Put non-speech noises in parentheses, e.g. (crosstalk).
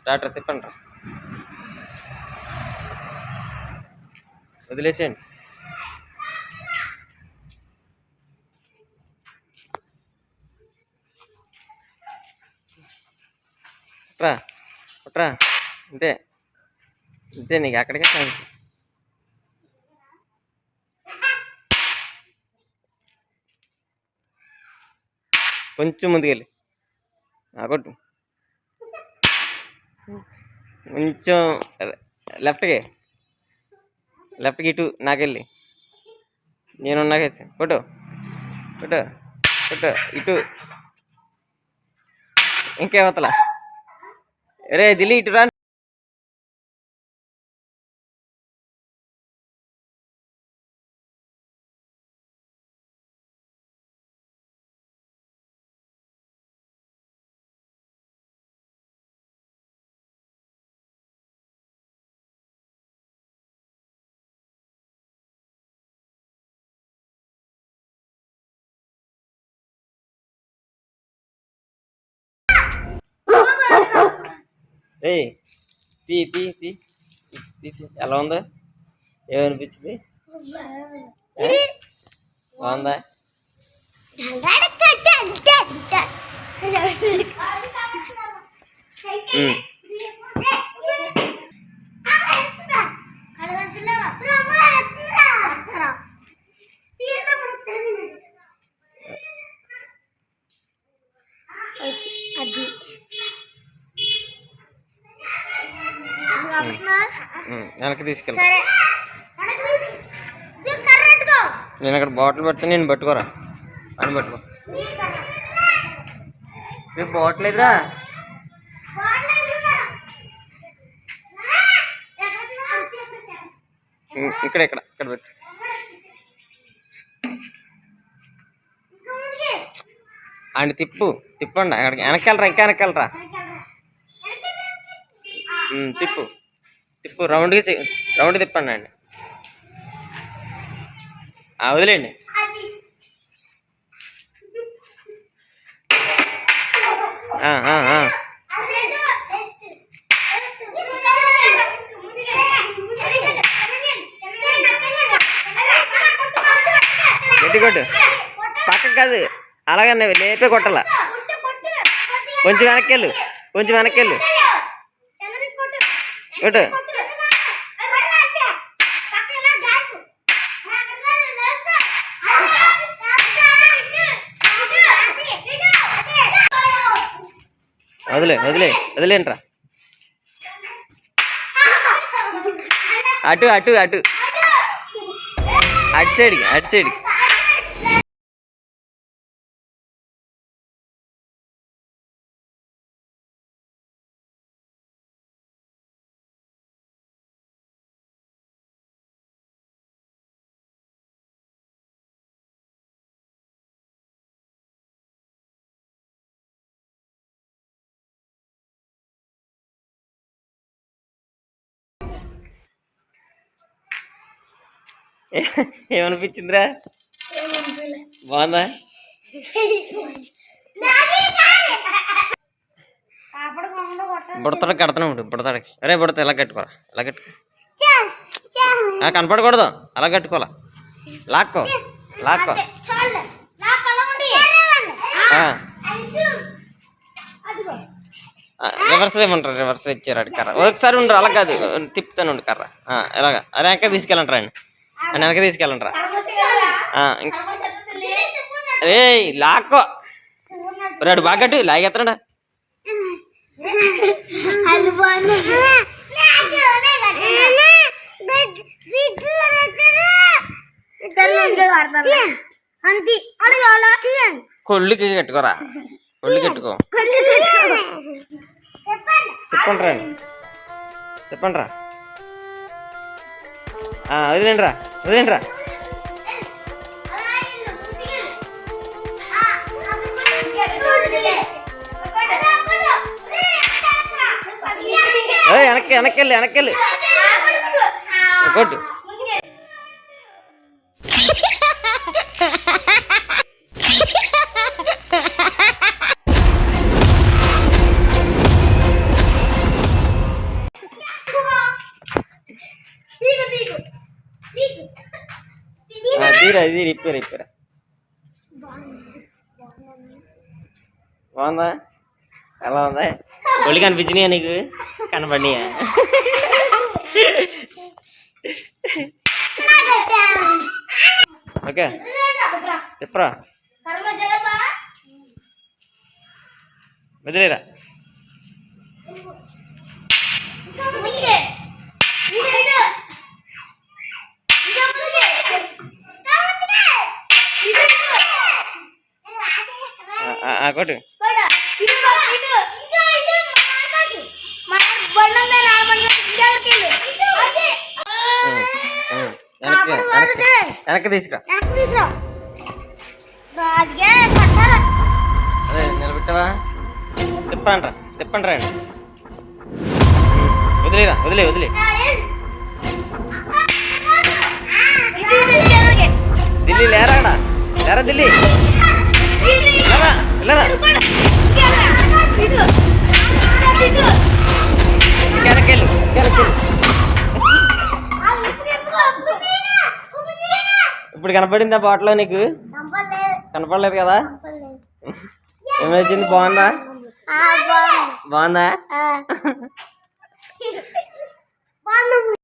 Starter తిప్పండి రా. వదిలేసేయండి. రా పుట్రా అంతే అంతే నీకు అక్కడికే ఛాన్స్ కొంచెం ముందుకెళ్ళి. ఆ, కొట్టు కొంచెం లెఫ్ట్కి. లెఫ్ట్కి ఇటు నాకెళ్ళి. నేను నాకే కొట్టు కొట్టు కొట్టు ఇటు. ఇంకేమతలా రే దిల్లి ఇటు రా. ఏయ్ తీ తీ తీ తీసి ఎలా ఉందా ఏమనిపించింది ఏ? బాగుందా ఉమ్. వెనక్కి తీసుకెళ్ళి నేను అక్కడ బాటిల్ పెడితే నేను పట్టుకోరా. అని పట్టుకో. రేపు బాటిల్ ఎదురా ఇక్కడ ఇక్కడ ఇక్కడ పెట్టు. అండి తిప్పు తిప్పండి. అక్కడికి వెనకెళ్ళరా ఇంకా వెనకెళ్ళరా తిప్పు. తిప్పు రౌండ్కి తి- రౌండ్ తిప్పండి అండి ఆ, వదిలేండి ఆ, ఆ, ఆ. గట్టి కొట్టు పక్కకు కాదు అలాగనే లేపే కొట్టాల కొంచెం వెనక్కెళ్ళు కొంచెం వెనక్కెళ్ళు కొట్టు వదిలే వదిలే వదిలేంట్రా అటు అటు అటు. అటు సైడ్కి అటు సైడ్కి. ఏమనిపించిందిరా? బాగుందా? బుడతడు కడతాను ఉండు బుడతడికి. అరే బుడత ఇలా కట్టుకోరా? ఇలా కట్టుకో కనపడకూడదు. అలా కట్టుకోవాలా? లాక్కో. లాక్కో. రివర్స్ ఏమంటారు రివర్స్ ఇచ్చారు కర్ర. ఒకసారి ఉండరు అలా కాదు. తిప్పుతాను ఉండు కర్ర. ఎలాగ? ఇలాగా అరే ఇంకా తీసుకెళ్ళంటారా అండి అని వెనక తీసుకెళ్ళంటారా రే లాక్కో. రాడు బాగా లాగెత్తడా అడగాల కొళ్ళుకి కట్టుకోరా. కొళ్ళు కట్టుకో. చెప్పండి రా. చెప్పండి రా. వదిలేండి రా వదిలేండి రా ఏయ్, వెనక్కి వెనక్కి వెళ్ళి ఇది రిపేర్ రిపేర్. బాగుందా? ఎలా ఉందా? ఒళ్ళు కనిపించినాయా నీకు? కనపడినాయా? ఓకే. చెప్పరా వదిలేరా కొట్టు. వెనక్కి తీసుకురా. అదే నిలబెట్టవా? తిప్పండ్రా తిప్పండి రండి వదిలేరా వదిలే వదిలే ఢిల్లీ లేరా అక్కడ లేరా ఢిల్లీ? లేరా ఇప్పుడు కనపడిందా బాటలో నీకు? కనపడలేదు కదా? ఏమైంది బాగుందా? బాగుందా. (laughs)